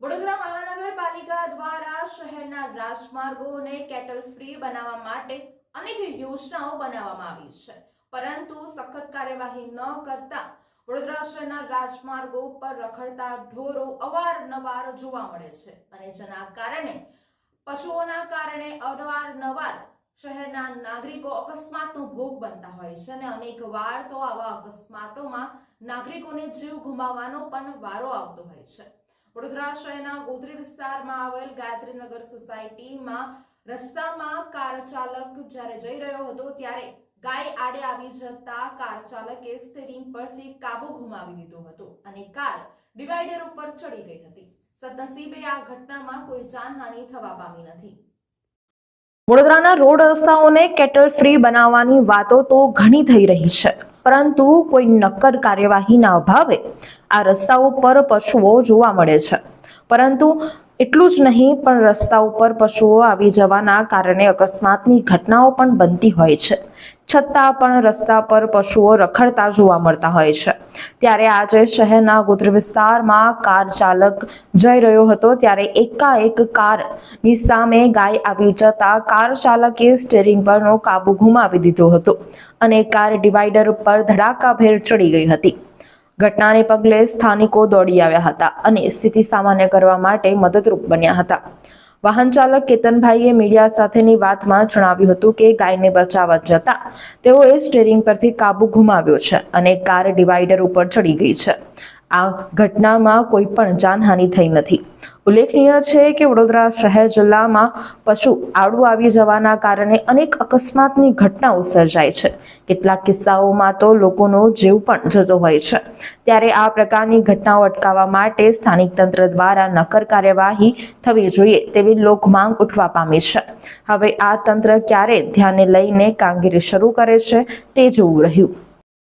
વડોદરા મહાનગરપાલિકા દ્વારા શહેરના રાજમાર્ગોને કેટલ ફ્રી બનાવવા માટે અનેક યોજનાઓ બનાવવામાં આવી છે. પરંતુ સખત કાર્યવાહી ન કરતા વડોદરા શહેરના રાજમાર્ગો પર રખડતા ઢોરો અવારનવાર જોવા મળે છે અને જેના કારણે પશુઓના કારણે અવારનવાર શહેરના નાગરિકો અકસ્માતનો ભોગ બનતા હોય છે અને અનેક વાર તો આવા અકસ્માતોમાં નાગરિકોને જીવ ગુમાવવાનો પણ વારો આવતો હોય છે. વડોદરા શહેરના ગોધરી વિસ્તારમાં આવેલ ગાયત્રીનગર સોસાયટીમાં રસ્તામાં કાર ચાલક જ્યારે જઈ રહ્યો હતો ત્યારે ગાય આડે આવી જતા કાર ચાલકે સ્ટીરિંગ પરથી કાબુ ગુમાવી દીધો હતો અને કાર ડિવાઈડર ઉપર ચડી ગઈ હતી. સદનસીબે આ ઘટનામાં કોઈ જાનહાનિ થવા પામી નથી. વડોદરાના રોડ રસ્તાઓને કેટલ ફ્રી બનાવવાની વાતો તો ઘણી થઈ રહી છે. પરંતુ કોઈ નક્કર કાર્યવાહીના અભાવે આ રસ્તાઓ પર પશુઓ જોવા મળે છે. પરંતુ એટલું જ નહીં, પણ રસ્તા ઉપર પશુઓ આવી જવાના કારણે અકસ્માતની ઘટનાઓ પણ બનતી હોય છે. છતાં પણ રસ્તા પર પશુઓ રખડતા જોવા મળતા હોય છે. ત્યારે આજે શહેરના ગોત્ર વિસ્તારમાં કાર ચાલક જઈ રહ્યો હતો ત્યારે એકાએક કારની સામે ગાય આવી જતા કાર ચાલકે સ્ટેરિંગ પરનો કાબુ ગુમાવી દીધો હતો અને કાર ડિવાઈડર ઉપર ધડાકાભેર ચડી ગઈ હતી. ઘટનાને પગલે સ્થાનિકો દોડી આવ્યા હતા અને સ્થિતિ સામાન્ય કરવા માટે મદદરૂપ બન્યા હતા. વાહન ચાલક કેતનભાઈએ મીડિયા સાથેની વાતમાં જણાવ્યું હતું કે ગાયને બચાવવા જતા તેઓએ સ્ટેરિંગ પરથી કાબુ ગુમાવ્યો છે અને કાર ડિવાઈડર ઉપર ચડી ગઈ છે. આ ઘટનામાં કોઈ પણ જાનહાનિ થઈ નથી. ઉલ્લેખનીય છે કે વડોદરા શહેર જિલ્લામાં પશુ આડું આવી જવાના કારણે અનેક અકસ્માતની ઘટનાઓ સર્જાય છે. કેટલાક કિસ્સાઓમાં તો લોકોનો જીવ પણ જતો હોય છે. ત્યારે આ પ્રકારની ઘટનાઓ અટકાવવા માટે સ્થાનિક તંત્ર દ્વારા નક્કર કાર્યવાહી થવી જોઈએ તેવી લોકમાંગ ઉઠવા પામી છે. હવે આ તંત્ર ક્યારે ધ્યાને લઈને કામગીરી શરૂ કરે છે તે જોવું રહ્યું.